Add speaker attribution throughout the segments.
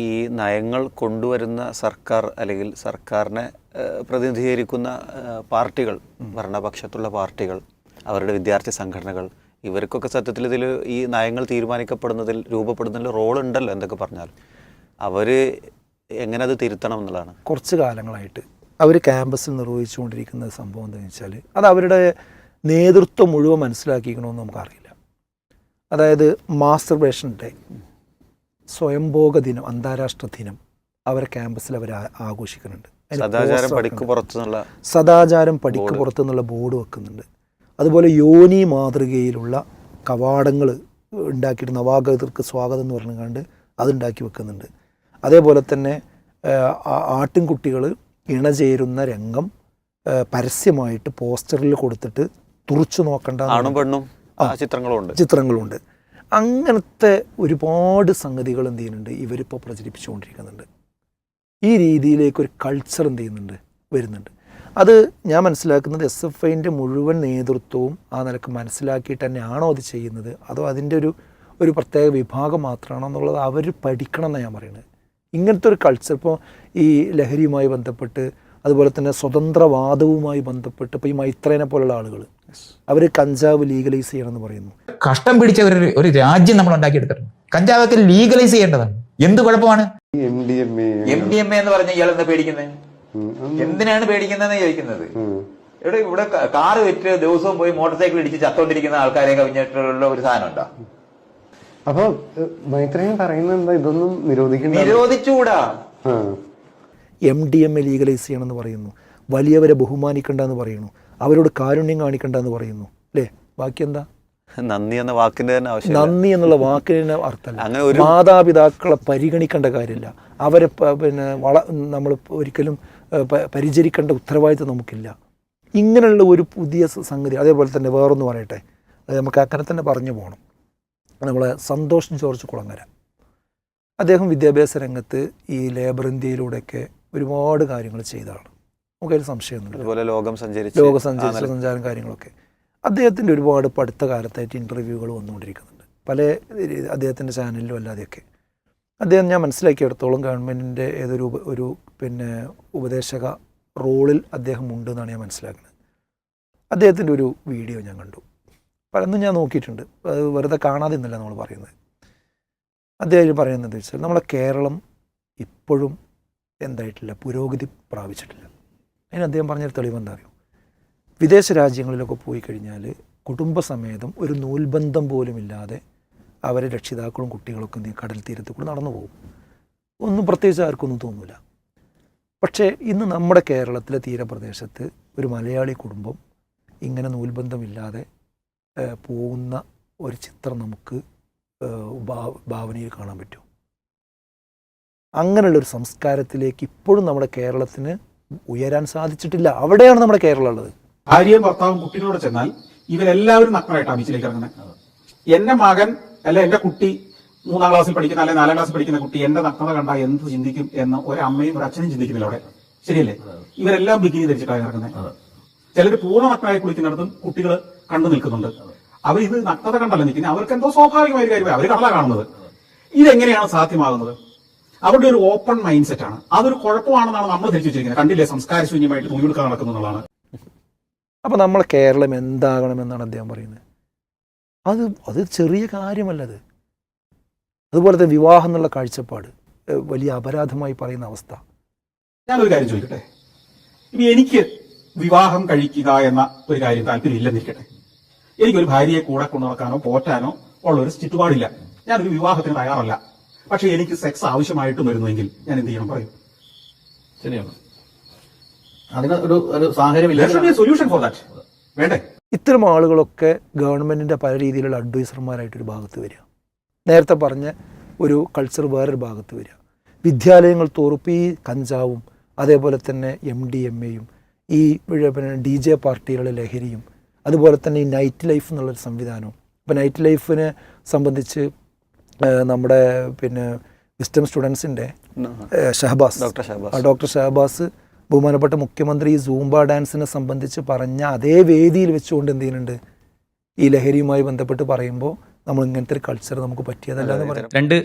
Speaker 1: ഈ നയങ്ങൾ കൊണ്ടുവരുന്ന സർക്കാർ അല്ലെങ്കിൽ സർക്കാരിനെ പ്രതിനിധീകരിക്കുന്ന പാർട്ടികൾ ഭരണപക്ഷത്തുള്ള പാർട്ടികൾ അവരുടെ വിദ്യാർത്ഥി സംഘടനകൾ ഇവർക്കൊക്കെ സത്യത്തിൽ ഇതിൽ ഈ നയങ്ങൾ തീരുമാനിക്കപ്പെടുന്നതിൽ രൂപപ്പെടുന്നതിൽ റോൾ ഉണ്ടല്ലോ എന്തൊക്കെ പറഞ്ഞാൽ. അവർ എങ്ങനെ അത് തിരുത്തണം എന്നുള്ളതാണ്.
Speaker 2: കുറച്ച് കാലങ്ങളായിട്ട് അവർ ക്യാമ്പസിൽ നിർവഹിച്ചുകൊണ്ടിരിക്കുന്ന സംഭവം എന്താണെന്ന് വെച്ചാൽ അത് അവരുടെ നേതൃത്വം മുഴുവൻ മനസ്സിലാക്കിക്കണമെന്ന് നമുക്കറിയില്ല. അതായത് മാസ്റ്റർബേഷൻ ഡേ സ്വയംഭോഗ ദിനം അന്താരാഷ്ട്ര ദിനം അവരെ ക്യാമ്പസിൽ അവർ ആഘോഷിക്കുന്നുണ്ട്.
Speaker 1: സദാചാരം പഠിക്കു പുറത്തുനിന്നുള്ള
Speaker 2: സദാചാരം പുറത്തുനിന്നുള്ള ബോർഡ്. വെക്കുന്നുണ്ട്. അതുപോലെ യോനി മാതൃകയിലുള്ള കവാടങ്ങൾ ഉണ്ടാക്കിയിട്ട് നവാഗതർക്ക് സ്വാഗതം എന്ന് പറഞ്ഞുകൊണ്ട് അതുണ്ടാക്കി വെക്കുന്നുണ്ട്. അതേപോലെ തന്നെ ആട്ടിൻകുട്ടികൾ ഇണചേരുന്ന രംഗം പരസ്യമായിട്ട് പോസ്റ്ററിൽ കൊടുത്തിട്ട് തുറച്ചു നോക്കേണ്ട
Speaker 1: ചിത്രങ്ങളുണ്ട്.
Speaker 2: ചിത്രങ്ങളുണ്ട്. അങ്ങനത്തെ ഒരുപാട് സംഗതികൾ എന്ത് ചെയ്യുന്നുണ്ട്? ഇവരിപ്പോൾ പ്രചരിപ്പിച്ചുകൊണ്ടിരിക്കുന്നുണ്ട്. ഈ രീതിയിലേക്ക് ഒരു കൾച്ചർ എന്ത് ചെയ്യുന്നുണ്ട്? വരുന്നുണ്ട്. അത് ഞാൻ മനസ്സിലാക്കുന്നത് എസ് എഫ് ഐന്റെ മുഴുവൻ നേതൃത്വവും ആ നിലയ്ക്ക് മനസ്സിലാക്കിയിട്ട് തന്നെയാണോ അത് ചെയ്യുന്നത്? അതോ അതിന്റെ ഒരു ഒരു പ്രത്യേക വിഭാഗം മാത്രമാണോ എന്നുള്ളത് അവർ പഠിക്കണം എന്നാണ് ഞാൻ പറയുന്നത്. ഇങ്ങനത്തെ ഒരു കൾച്ചർ ഇപ്പോൾ ഈ ലഹരിയുമായി ബന്ധപ്പെട്ട് അതുപോലെ തന്നെ സ്വതന്ത്രവാദവുമായി ബന്ധപ്പെട്ട് ഇപ്പോൾ ഈ മൈത്രേനെ പോലുള്ള ആളുകൾ അവർ കഞ്ചാവ് ലീഗലൈസ് ചെയ്യണമെന്ന് പറയുന്നു.
Speaker 3: കഷ്ടം പിടിച്ച ഒരു ഒരു രാജ്യം നമ്മൾ ഉണ്ടാക്കിയെടുത്തിട്ടുണ്ട്. കഞ്ചാവൊക്കെ ലീഗലൈസ് ചെയ്യേണ്ടതാണ്. എന്ത് കുഴപ്പമാണ്?
Speaker 4: M D M A
Speaker 3: M D M A എന്ന് പറഞ്ഞ ഇയാൾ എന്താ പേടിക്കുന്നത് എന്തിനാണ് പേടിക്കുന്നതെന്ന് ചോദിക്കുന്നത്? ഇവിടെ ഇവിടെ കാറ് വിറ്റ് ദിവസവും പോയി മോട്ടോർ സൈക്കിൾ ഇടിച്ച് ചത്തോണ്ടിരിക്കുന്ന ആൾക്കാരെ കവിഞ്ഞിട്ടുള്ള ഒരു സാധനം ഉണ്ടോ?
Speaker 4: അപ്പൊ മൈത്രേയൻ പറയുന്നത് എന്താ? ഇതൊന്നും നിരോധിക്കുന്നു
Speaker 3: നിരോധിച്ചുകൂടാ.
Speaker 2: M D M A legalise ചെയ്യണമെന്ന് പറയുന്നു. വലിയവരെ ബഹുമാനിക്കണ്ടെന്ന് പറയുന്നു. അവരോട് കാരുണ്യം കാണിക്കണ്ടെന്ന് പറയുന്നു. അല്ലേ ബാക്കി എന്താ
Speaker 1: നന്ദി എന്ന വാക്കിന്റെ തന്നെ ആവശ്യം
Speaker 2: നന്ദി എന്നുള്ള വാക്കിന് അർത്ഥമല്ല
Speaker 1: അങ്ങനെ ഒരു-
Speaker 2: മാതാപിതാക്കളെ പരിഗണിക്കേണ്ട കാര്യമില്ല. അവരെ പിന്നെ വള നമ്മൾ ഒരിക്കലും പരിചരിക്കേണ്ട ഉത്തരവാദിത്വം നമുക്കില്ല. ഇങ്ങനെയുള്ള ഒരു പുതിയ സംഗതി അതേപോലെ തന്നെ വേറൊന്ന് പറയട്ടെ. അത് നമുക്ക് അങ്ങനെ തന്നെ പറഞ്ഞു പോകണം നമ്മളെ സന്തോഷ് ജോർജ് കുളങ്ങര. അദ്ദേഹം വിദ്യാഭ്യാസ രംഗത്ത് ഈ ലേബർ ഇന്ത്യയിലൂടെയൊക്കെ ഒരുപാട് കാര്യങ്ങൾ ചെയ്തതാണ്. നമുക്കതിൽ സംശയമൊന്നുമില്ല.
Speaker 1: അതുപോലെ ലോകം സഞ്ചരിച്ച്
Speaker 2: ലോക
Speaker 1: സഞ്ചരിച്ച
Speaker 2: സഞ്ചാര കാര്യങ്ങളൊക്കെ. അദ്ദേഹത്തിന്റെ ഒരുപാട് ഇപ്പോൾ അടുത്ത കാലത്തായിട്ട് ഇന്റർവ്യൂകൾ വന്നുകൊണ്ടിരിക്കുന്നുണ്ട്. പല അദ്ദേഹത്തിന്റെ ചാനലിലും അല്ലാതെയൊക്കെ. അദ്ദേഹം ഞാൻ മനസ്സിലാക്കിയെടുത്തോളം ഗവൺമെന്റിന്റെ ഏതൊരു ഒരു പിന്നെ ഉപദേശക റോളിൽ അദ്ദേഹം ഉണ്ട് എന്നാണ് ഞാൻ മനസ്സിലാക്കുന്നത്. അദ്ദേഹത്തിന്റെ ഒരു വീഡിയോ ഞാൻ കണ്ടു. പലതും ഞാൻ നോക്കിയിട്ടുണ്ട്. അത് വെറുതെ കാണാതെ എന്നല്ല നമ്മൾ പറയുന്നത്. അദ്ദേഹം പറയുന്നത് വെച്ചാൽ നമ്മളെ കേരളം ഇപ്പോഴും എന്തായിട്ടില്ല പുരോഗതി പ്രാപിച്ചിട്ടില്ല. അതിന് അദ്ദേഹം പറഞ്ഞൊരു തെളിവെന്താ അറിയോ വിദേശ രാജ്യങ്ങളിലൊക്കെ പോയി കഴിഞ്ഞാൽ കുടുംബസമേതം ഒരു നൂൽബന്ധം പോലുമില്ലാതെ അവരെ രക്ഷിതാക്കളും കുട്ടികളൊക്കെ എന്ത് കടൽ തീരത്ത് കൂടെ നടന്നു പോകും. ഒന്നും പ്രത്യേകിച്ച് ആർക്കൊന്നും തോന്നില്ല പക്ഷേ ഇന്ന് നമ്മുടെ കേരളത്തിലെ തീരപ്രദേശത്ത് ഒരു മലയാളി കുടുംബം ഇങ്ങനെ നൂൽബന്ധമില്ലാതെ പോകുന്ന ഒരു ചിത്രം നമുക്ക് ഭാവനയിൽ കാണാൻ പറ്റും. അങ്ങനെയുള്ളൊരു സംസ്കാരത്തിലേക്ക് ഇപ്പോഴും നമ്മുടെ കേരളത്തിന് ഉയരാൻ സാധിച്ചിട്ടില്ല. അവിടെയാണ് നമ്മുടെ കേരളം ഉള്ളത്.
Speaker 5: ഭാര്യയും ഭർത്താവും കുട്ടികളോട് ചെന്നാൽ ഇവരെല്ലാവരും നക്കളായിട്ടാണ് ബീച്ചിലേക്ക് ഇറങ്ങുന്നത്. എന്റെ മകൻ അല്ല എന്റെ കുട്ടി മൂന്നാം ക്ലാസ്സിൽ പഠിക്കുന്ന അല്ലെ നാലാം ക്ലാസ്സിൽ പഠിക്കുന്ന കുട്ടി എന്റെ നഗ്നത കണ്ടാൽ എന്ത് ചിന്തിക്കും എന്ന് ഒരമ്മയും ഒരു അച്ഛനും ചിന്തിക്കുന്നില്ല അവിടെ. ശരിയല്ലേ? ഇവരെല്ലാം ബിക്കിനി ധരിച്ചിട്ടാണ് ഇറങ്ങുന്നത് ചിലർ പൂർണ നഗ്നരായി കുളിക്കുന്നിടത്തും കുട്ടികൾ കണ്ടു നിൽക്കുന്നുണ്ട്. അവർ ഇത് നഗ്നത കണ്ടല്ല നിൽക്കുന്നത്. അവർക്ക് എന്തോ സ്വാഭാവികമായ ഒരു കാര്യം അവർ കടല കാണുന്നത്. ഇതെങ്ങനെയാണ് സാധ്യമാകുന്നത്? അവരുടെ ഒരു ഓപ്പൺ മൈൻഡ് സെറ്റ് ആണ്. അതൊരു കുഴപ്പമാണെന്നാണ് നമ്മൾ ധരിച്ചു വെച്ചിരിക്കുന്നത് കണ്ടില്ലേ സംസ്കാര ശൂന്യമായിട്ട് തൂങ്ങിയെടുക്കാൻ നടക്കുന്നതാണ്
Speaker 2: അപ്പൊ നമ്മൾ കേരളം എന്താകണം എന്നാണ് അദ്ദേഹം പറയുന്നത്? അത് അത് ചെറിയ കാര്യമല്ലത് അതുപോലെ തന്നെ വിവാഹം എന്നുള്ള കാഴ്ചപ്പാട് വലിയ അപരാധമായി പറയുന്ന അവസ്ഥ.
Speaker 5: ഞാനൊരു കാര്യം ചോദിക്കട്ടെ? ഇനി എനിക്ക് വിവാഹം കഴിക്കുക എന്ന ഒരു കാര്യം താല്പര്യം ഇല്ലെന്നിരിക്കട്ടെ എനിക്കൊരു ഭാര്യയെ കൂടെ കൊണ്ടു നടക്കാനോ പോറ്റാനോ ഉള്ള ഒരു ചുറ്റുപാടില്ല. ഞാനൊരു വിവാഹത്തിന് തയ്യാറല്ല. പക്ഷെ എനിക്ക് സെക്സ് ആവശ്യമായിട്ടും വരുന്നുവെങ്കിൽ ഞാൻ എന്ത് ചെയ്യണം പറയും.
Speaker 6: ശരിയാണ്. അതിന് ഒരു ഒരു സാഹചര്യമില്ല.
Speaker 5: സൊല്യൂഷൻ ഫോർ ദാറ്റ് വേണ്ടേ?
Speaker 2: ഇത്തരം ആളുകളൊക്കെ ഗവൺമെന്റിന്റെ പല രീതിയിലുള്ള അഡ്വൈസർമാരായിട്ടൊരു ഭാഗത്ത് വരിക. നേരത്തെ പറഞ്ഞ ഒരു കൾച്ചർ വേറൊരു ഭാഗത്ത് വരിക. വിദ്യാലയങ്ങൾ തോറുപ്പ് ഈ കഞ്ചാവും അതേപോലെ തന്നെ എം ഡി എം എയും ഈ പിന്നെ- ഡി ജെ പാർട്ടികളുടെ ലഹരിയും അതുപോലെ തന്നെ ഈ നൈറ്റ് ലൈഫ് എന്നുള്ളൊരു സംവിധാനവും. ഇപ്പോൾ നൈറ്റ് ലൈഫിനെ സംബന്ധിച്ച് നമ്മുടെ പിന്നെ വിസ്റ്റം സ്റ്റുഡൻസിന്റെ ഷഹബാസ്.
Speaker 1: ഡോക്ടർ ഷഹബാസ്.
Speaker 2: ആ ഡോക്ടർ ഷഹബാസ് ബഹുമാനപ്പെട്ട മുഖ്യമന്ത്രി ഈ സൂംബ ഡാൻസിനെ സംബന്ധിച്ച് പറഞ്ഞ അതേ വേദിയിൽ വെച്ചുകൊണ്ട് എന്ത് ചെയ്യുന്നുണ്ട്? ഈ ലഹരിയുമായി ബന്ധപ്പെട്ട് പറയുമ്പോൾ നമ്മൾ ഇങ്ങനത്തെ ഒരു കൾച്ചർ നമുക്ക് പറ്റിയതല്ല എന്ന് പറയാം.
Speaker 7: രണ്ട്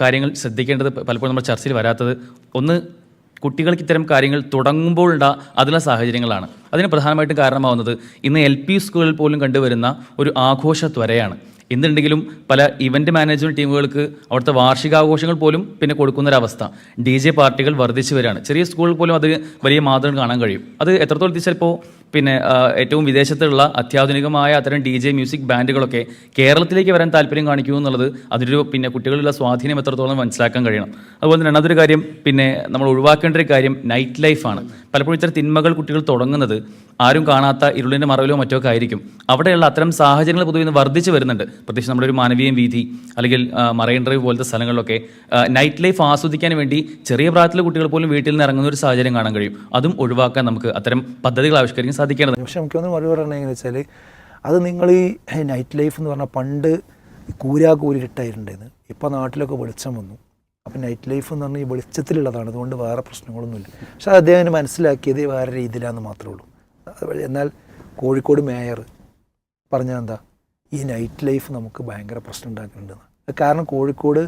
Speaker 7: കാര്യങ്ങൾ ശ്രദ്ധിക്കേണ്ടത് പലപ്പോഴും നമ്മൾ ചർച്ചയിൽ വരാത്തത് ഒന്ന് കുട്ടികൾക്ക് ഇത്തരം കാര്യങ്ങൾ തുടങ്ങുമ്പോൾ തുടങ്ങുമ്പോഴുള്ള അതിലുള്ള സാഹചര്യങ്ങളാണ്. അതിന് പ്രധാനമായിട്ടും കാരണമാവുന്നത് ഇന്ന് എൽ പി സ്കൂളിൽ പോലും കണ്ടുവരുന്ന ഒരു ആഘോഷ ത്വരയാണ്. എന്തുണ്ടെങ്കിലും പല ഇവന്റ് മാനേജ്മെന്റ് ടീമുകൾക്ക് അവിടുത്തെ വാർഷികാഘോഷങ്ങൾ പോലും പിന്നെ കൊടുക്കുന്നൊരവസ്ഥ. ഡി ജെ പാർട്ടികൾ വർദ്ധിച്ചു വരികയാണ്. ചെറിയ സ്കൂളിൽ പോലും അത് വലിയ മാതൃക കാണാൻ കഴിയും. അത് എത്രത്തോളം ചിലപ്പോൾ പിന്നെ ഏറ്റവും വിദേശത്തുള്ള അത്യാധുനികമായ അത്തരം ഡി ജെ മ്യൂസിക് ബാൻഡുകളൊക്കെ കേരളത്തിലേക്ക് വരാൻ താല്പര്യം കാണിക്കൂ എന്നുള്ളത് അതിലൊരു പിന്നെ കുട്ടികളിലുള്ള സ്വാധീനം എത്രത്തോളം മനസ്സിലാക്കാൻ കഴിയണം. അതുപോലെ തന്നെ രണ്ടാമതൊരു കാര്യം പിന്നെ നമ്മൾ ഒഴിവാക്കേണ്ട ഒരു കാര്യം നൈറ്റ് ലൈഫാണ് പലപ്പോഴും ഇത്തരം തിന്മകൾ കുട്ടികൾ തുടങ്ങുന്നത് ആരും കാണാത്ത ഇരുളിന്റെ മറവിലോ മറ്റോ ഒക്കെ ആയിരിക്കും. അവിടെയുള്ള അത്തരം സാഹചര്യങ്ങൾ പൊതുവെ ഇന്ന് വർദ്ധിച്ചു വരുന്നുണ്ട്. പ്രത്യേകിച്ച് നമ്മുടെ ഒരു മാനവീയം വീതി അല്ലെങ്കിൽ മറൈൻ ഡ്രൈവ് പോലത്തെ സ്ഥലങ്ങളിലൊക്കെ നൈറ്റ് ലൈഫ് ആസ്വദിക്കാൻ വേണ്ടി ചെറിയ പ്രായത്തിലെ കുട്ടികൾ പോലും വീട്ടിൽ നിന്ന് ഇറങ്ങുന്ന ഒരു സാഹചര്യം കാണാൻ കഴിയും. അതും ഒഴിവാക്കാൻ നമുക്ക് അത്തരം പദ്ധതികൾ ആവിഷ്കരിക്കാൻ സാധിക്കേണ്ടത്
Speaker 2: പക്ഷെ നമുക്കൊന്ന് മറുപടി എങ്ങനെ വെച്ചാൽ അത് നിങ്ങൾ ഈ നൈറ്റ് ലൈഫ് എന്ന് പറഞ്ഞാൽ പണ്ട് കൂരാ കൂരിട്ടായിരുണ്ടായിരുന്നു ഇപ്പോൾ നാട്ടിലൊക്കെ വെളിച്ചം വന്നു. അപ്പം നൈറ്റ് ലൈഫ് എന്ന് പറഞ്ഞാൽ ഈ വെളിച്ചത്തിലുള്ളതാണ്. അതുകൊണ്ട് വേറെ പ്രശ്നങ്ങളൊന്നുമില്ല. പക്ഷെ അത് അദ്ദേഹം മനസ്സിലാക്കിയത് വേറെ രീതിയിലാണെന്ന് മാത്രമേ ഉള്ളൂ. എന്നാൽ കോഴിക്കോട് മേയർ പറഞ്ഞാൽ എന്താ? ഈ നൈറ്റ് ലൈഫ് നമുക്ക് ഭയങ്കര പ്രശ്നം ഉണ്ടാക്കുന്നുണ്ടെന്ന്. കാരണം കോഴിക്കോട്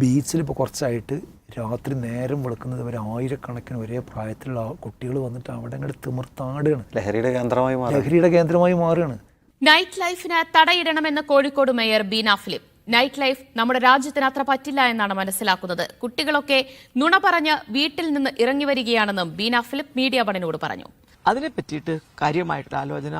Speaker 2: ബീച്ചിൽ ഇപ്പോൾ കുറച്ചായിട്ട് രാത്രി നേരം വെളുക്കുന്നത് വരെ ആയിരക്കണക്കിന് ഒരേ പ്രായത്തിലുള്ള കുട്ടികൾ വന്നിട്ട് അവിടെ അങ്ങോട്ട് തിമിർത്താടുകയാണ്.
Speaker 1: ലഹരിയുടെ കേന്ദ്രമായി
Speaker 2: ലഹരിയുടെ കേന്ദ്രമായി മാറുകയാണ്.
Speaker 8: നൈറ്റ് ലൈഫിന് തടയിടണമെന്ന് Kozhikode mayor Beena Philip night life നമ്മുടെ രാജ്യത്തിന് അത്ര പറ്റില്ല എന്നാണ് മനസ്സിലാക്കുന്നത്. കുട്ടികളൊക്കെ നുണ പറഞ്ഞ് വീട്ടിൽ നിന്ന് ഇറങ്ങി വരികയാണെന്നും ബീന ഫിലിപ്പ് മീഡിയ വണിനോട് പറഞ്ഞു.
Speaker 9: അതിനെ പറ്റിയിട്ട് കാര്യമായിട്ടുള്ള ആലോചന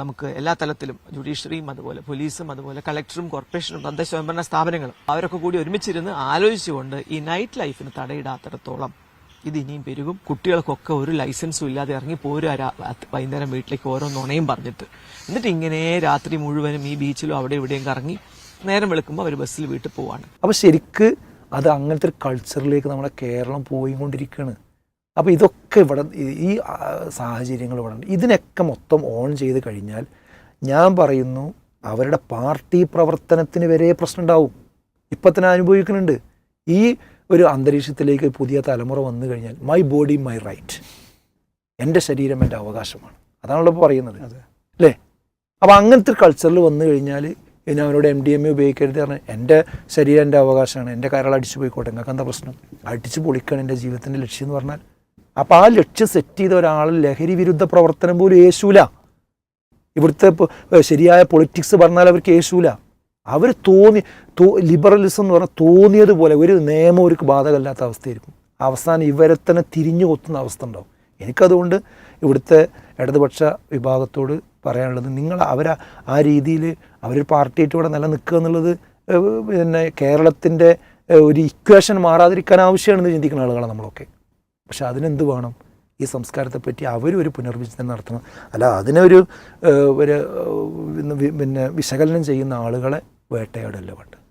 Speaker 9: നമുക്ക് എല്ലാ തലത്തിലും ജുഡീഷ്യറിയും അതുപോലെ പോലീസും അതുപോലെ കളക്ടറും കോർപ്പറേഷനും തദ്ദേശ സ്വയംഭരണ സ്ഥാപനങ്ങളും അവരൊക്കെ കൂടി ഒരുമിച്ചിരുന്ന് ആലോചിച്ചുകൊണ്ട് ഈ നൈറ്റ് ലൈഫിന് തടയിടാത്തിടത്തോളം ഇത് ഇനിയും പെരുകും. കുട്ടികൾക്കൊക്കെ ഒരു ലൈസൻസും ഇല്ലാതെ ഇറങ്ങി പോരും വൈകുന്നേരം വീട്ടിലേക്ക് ഓരോ നുണയും പറഞ്ഞിട്ട്. എന്നിട്ട് ഇങ്ങനെ രാത്രി മുഴുവനും ഈ ബീച്ചിലും അവിടെ ഇവിടെയും കറങ്ങി നേരം വെളുക്കുമ്പോൾ അവർ ബസ്സിൽ വീട്ടിൽ പോവാണ്.
Speaker 2: അപ്പോൾ ശരിക്ക് അത് അങ്ങനത്തെ ഒരു കൾച്ചറിലേക്ക് നമ്മുടെ കേരളം പോയിക്കൊണ്ടിരിക്കുകയാണ്. അപ്പോൾ ഇതൊക്കെ ഇവിടെ ഈ- സാഹചര്യങ്ങൾ ഇവിടെ ഇതിനൊക്കെ മൊത്തം ഓൺ ചെയ്ത് കഴിഞ്ഞാൽ ഞാൻ പറയുന്നു അവരുടെ പാർട്ടി പ്രവർത്തനത്തിന് വരെ പ്രശ്നം ഉണ്ടാവും. ഇപ്പം തന്നെ അനുഭവിക്കുന്നുണ്ട്. ഈ ഒരു അന്തരീക്ഷത്തിലേക്ക് പുതിയ തലമുറ വന്നു കഴിഞ്ഞാൽ മൈ ബോഡി മൈ റൈറ്റ് എന്റെ ശരീരം എന്റെ അവകാശമാണ്. അതാണല്ലോ ഇപ്പോൾ പറയുന്നത്. അല്ലേ? അപ്പോൾ അങ്ങനത്തെ ഒരു കൾച്ചറിൽ വന്നു കഴിഞ്ഞാൽ ഇനി അവരോട് എം ഡി എം എ ഉപയോഗിക്കരുത് പറഞ്ഞാൽ എന്റെ ശരീരം എന്റെ അവകാശമാണ്. എന്റെ കരൾ അടിച്ചു പോയിക്കോട്ടെ നിങ്ങൾക്ക് എന്താ പ്രശ്നം? അടിച്ചു പൊളിക്കണം എന്റെ ജീവിതത്തിന്റെ ലക്ഷ്യം എന്ന് പറഞ്ഞാൽ. അപ്പോൾ ആ ലക്ഷ്യം സെറ്റ് ചെയ്ത ഒരാൾ ലഹരി വിരുദ്ധ പ്രവർത്തനം പോലും യേശൂല ഇവിടുത്തെ ശരിയായ പൊളിറ്റിക്സ് പറഞ്ഞാൽ അവർക്ക് യേശൂല അവർ തോന്നി തോ ലിബറലിസം എന്ന് പറഞ്ഞാൽ തോന്നിയതുപോലെ ഒരു നിയമം അവർക്ക് ബാധകമല്ലാത്ത അവസ്ഥയായിരിക്കും. അവസാനം ഇവരെ തന്നെ തിരിഞ്ഞു കൊത്തുന്ന അവസ്ഥ ഉണ്ടാവും. എനിക്കതുകൊണ്ട് ഇവിടുത്തെ ഇടതുപക്ഷ വിഭാഗത്തോട് പറയാനുള്ളത് നിങ്ങൾ അവർ ആ രീതിയിൽ അവർ പാർട്ടിയായിട്ട് ഇവിടെ നിലനിൽക്കുക എന്നുള്ളത് പിന്നെ കേരളത്തിന്റെ ഒരു ഇക്വേഷൻ മാറാതിരിക്കാൻ ആവശ്യമാണെന്ന് ചിന്തിക്കുന്ന ആളുകളാണ് നമ്മളൊക്കെ. പക്ഷെ അതിനെന്ത് വേണം? ഈ സംസ്കാരത്തെ പറ്റി അവരും ഒരു പുനർവിചിന്തനം നടത്തണം. അല്ല അതിനൊരു ഒരു പിന്നെ വിശകലനം ചെയ്യുന്ന ആളുകളെ വേട്ടയാടല്ല വേണ്ടത്